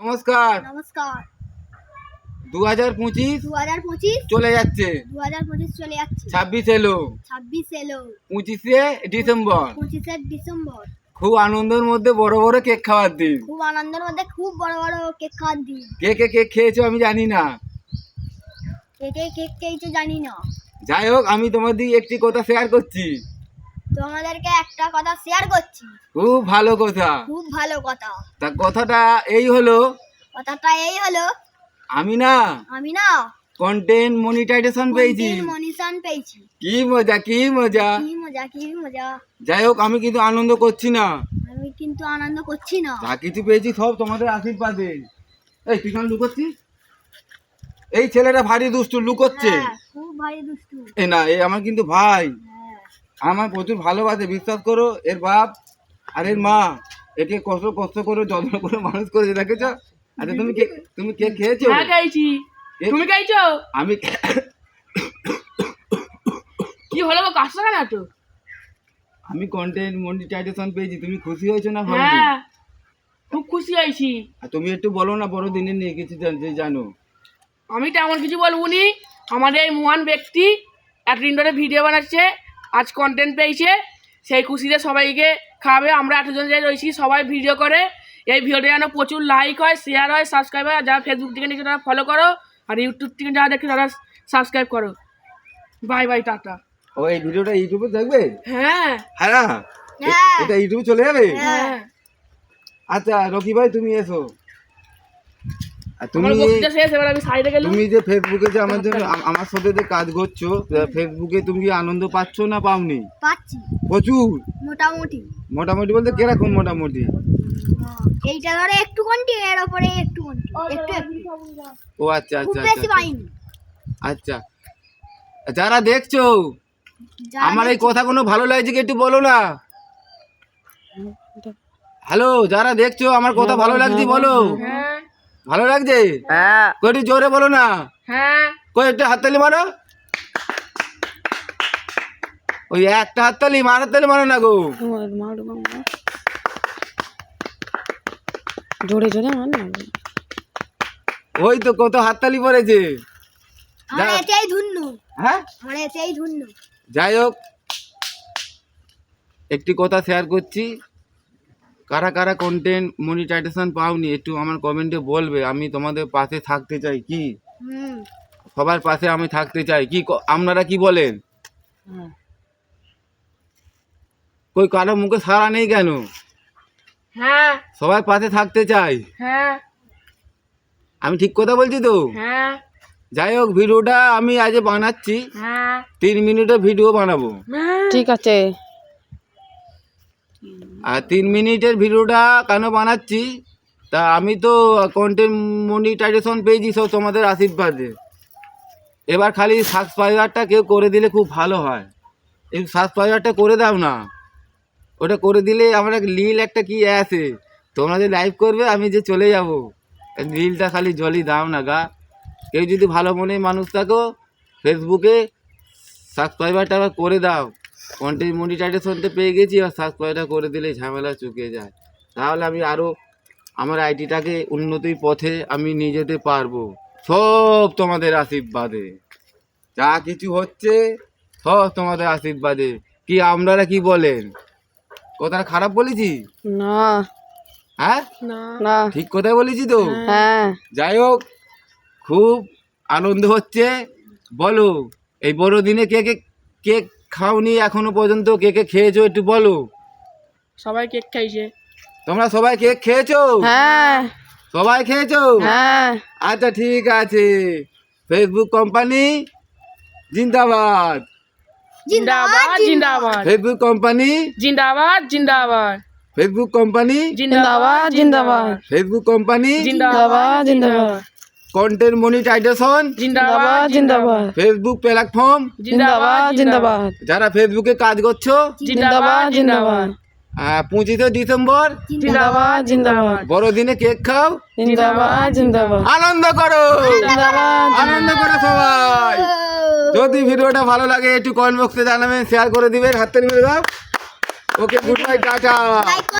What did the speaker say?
নমস্কার। নমস্কার। দু হাজার পঁচিশ দু হাজার পঁচিশ চলে যাচ্ছে। দু হাজার পঁচিশ চলে যাচ্ছে। ছাব্বিশ এলো। ছাব্বিশ এলো। পঁচিশে ডিসেম্বর। পঁচিশে ডিসেম্বর। খুব আনন্দের মধ্যে বড় বড় কেক খাওয়ার দিন। খুব আনন্দের মধ্যে খুব বড় বড় কেক খাওয়ার দিন। কে কে কেক খেয়েছো আমি জানি না। কে কে কেক খেয়েছো জানি না। যাই হোক আমি তোমার তোমাদের একটি কথা শেয়ার করছি। তোমাদেরকে একটা কথা শেয়ার করছি। খুব ভালো কথা। খুব ভালো কথা। তা কথাটা এই হলো কথাটা এই হলো আমি না আমি না কন্টেন্ট মনিটাইজেশন পেয়েছি। মনিশন পেয়েছি। কি মজা কি মজা। কি মজা কি মজা। যাই হোক আমি কিন্তু আনন্দ করছি না। আমি কিন্তু আনন্দ করছি না। যা কিছু পেয়েছি সব তোমাদের আশীর্বাদে। এই তুই কেন লুকোচ্ছিস এই ছেলেটা ভারী দুষ্টু লুকোচ্ছে। হ্যাঁ, খুব ভারী দুষ্টু। এ না এ আমার কিন্তু ভাই। আমার প্রচুর ভালোবাসে বিশ্বাস করো এর বাপ আর এর মা একে কষ্ট কষ্ট করে যত্ন করে মানুষ করে দেখেছ? আচ্ছা তুমি কে তুমি কে খেয়েছো? হ্যাঁ খাইছি। তুমি খাইছো? আমি কি হলো গো কাশছো কেন তো আমি কন্টেন্ট মনিটাইজেশন পেয়েছি তুমি খুশি হয়েছো না হ্যাঁ খুব খুশি হয়েছি। আর তুমি একটু বলো না বড় দিনে নিয়ে কিছু জান- জানো? আমি তেমন কিছু বলব নি। আমাদের এই মহান ব্যক্তি এতদিন ধরে ভিডিও বানাচ্ছে আজ কন্টেন্ট পেয়েছে সেই খুশিতে সবাইকে খাবে। আমরা এতজন যে রয়েছি সবাই ভিডিও করে। এই ভিডিওটা যেন প্রচুর লাইক হয় শেয়ার হয় সাবস্ক্রাইব হয়। যারা ফেসবুক থেকে দেখছে তারা ফলো করো। আর ইউটিউব থেকে যারা দেখছে তারা সাবস্ক্রাইব করো। Bye bye tata. ও এই ভিডিওটা ইউটিউবে দেখবে? হ্যাঁ। হ্যাঁ? হ্যাঁ। এটা ইউটিউবে চলে যাবে? হ্যাঁ। আচ্ছা রকি ভাই তুমি এসো। তুমি তুমি যে ফেসবুকে যে আমার জন্য আমার সাথে যে কাজ করছ ফেসবুকে তুমি কি আনন্দ পাচ্ছ না পাওনি? পাচ্ছি। প্রচুর? মোটামুটি। মোটামুটি বলতে কীরকম মোটামুটি? এইটা ধরে একটু কোনটি এর ওপরে একটু কোনটি একটু ও আচ্ছা আচ্ছা আচ্ছা আচ্ছা। যারা দেখছ আমার এই দেখছে- কথাগুলো ভালো লাগছে কি একটু বলো না? হ্যালো যারা দেখছ আমার কথা ভালো লাগছে বলো। হ্যাঁ। ভালো লাগছে? হ্যাঁ। কয়টি জোরে বলো না। হ্যাঁ। কই একটা হাততালি মারো। ওই একটা হাততালি মার হাততালি মারো না গো। জোরে জোরে মান ওই তো কত হাততালি পড়েছে। হ্যাঁ? যাই হোক একটি কথা শেয়ার করছি। কারা কারা কন্টেন্ট মনিটাইজেশন পাওনি একটু আমার কমেন্টে বলবে আমি তোমাদের পাশে থাকতে চাই কি? হুম। সবার পাশে আমি থাকতে চাই কি আপনারা কি বলেন? কই কারও মুখে সারা নেই কেন? হ্যাঁ। সবার পাশে থাকতে চাই। হ্যাঁ। আমি ঠিক কথা বলছি তো? হ্যাঁ। যাই হোক ভিডিওটা আমি আজ বানাচ্ছি। হ্যাঁ। তিন মিনিটের ভিডিও বানাবো। ঠিক আছে। আর তিন মিনিটের ভিডিওটা কেন বানাচ্ছি? তা আমি তো কন্টেন্ট মনিটাইজেশন পেয়েছি সব তোমাদের আশীর্বাদে। এবার খালি সাবস্ক্রাইবারটা কেউ করে দিলে খুব ভালো হয়। এই সাবস্ক্রাইবারটা করে দাও না। ওটা করে দিলে আমার এক লীল একটা কি আছে? তোমরা যে লাইভ করবে, আমি যে চলে যাব। লীলটা খালি জলই দাও না গা। কেউ যদি ভালো মনে মানুষ থাকো ফেসবুকে সাবস্ক্রাইবারটা আবার করে দাও। কন্টেন্ট মনিটাইজেশনটা পেয়ে গেছি আর সাবস্ক্রাইবটা করে দিলে ঝামেলা চুকে যায়। তাহলে আমি আরও আমার আইটিটাকে উন্নতির পথে আমি নিয়ে যেতে পারব। সব তোমাদের আশীর্বাদে। যা কিছু হচ্ছে সব তোমাদের আশীর্বাদে। কি আপনারা কি বলেন? কথাটা খারাপ বলেছি? না। হ্যাঁ? না। না। ঠিক কথা বলেছি তো? হ্যাঁ। যাই হোক খুব আনন্দ হচ্ছে। বলো এই বড় দিনে কে কে কেক খাওনি এখনও পর্যন্ত কে কে খেয়েছো একটু বলো। সবাই কেক খাইছে। তোমরা সবাই কেক খেয়েছো? হ্যাঁ। সবাই খেয়েছো? হ্যাঁ। আচ্ছা ঠিক আছে। ফেসবুক কোম্পানি জিন্দাবাদ। জিন্দাবাদ জিন্দাবাদ। ফেসবুক কোম্পানি জিন্দাবাদ জিন্দাবাদ। ফেসবুক কোম্পানি জিন্দাবাদ জিন্দাবাদ। ফেসবুক কোম্পানি জিন্দাবাদ জিন্দাবাদ। কন্টেন্ট মনিটাইজেশন জিন্দাবাদ জিন্দাবাদ। ফেসবুক প্ল্যাটফর্ম জিন্দাবাদ জিন্দাবাদ যারা ফেসবুকে কাজ করছ? জিন্দাবাদ জিন্দাবাদ। পঁচিশে ডিসেম্বর? জিন্দাবাদ জিন্দাবাদ। বড়দিনে কেক খাও? জিন্দাবাদ জিন্দাবাদ। আনন্দ করো! আনন্দ করো সবাই। যদি ভিডিওটা ভালো লাগে একটু কমেন্ট বক্সে জানাবেন শেয়ার করে দিবেন হাতে নিয়ে দাও। Okay good bye tata.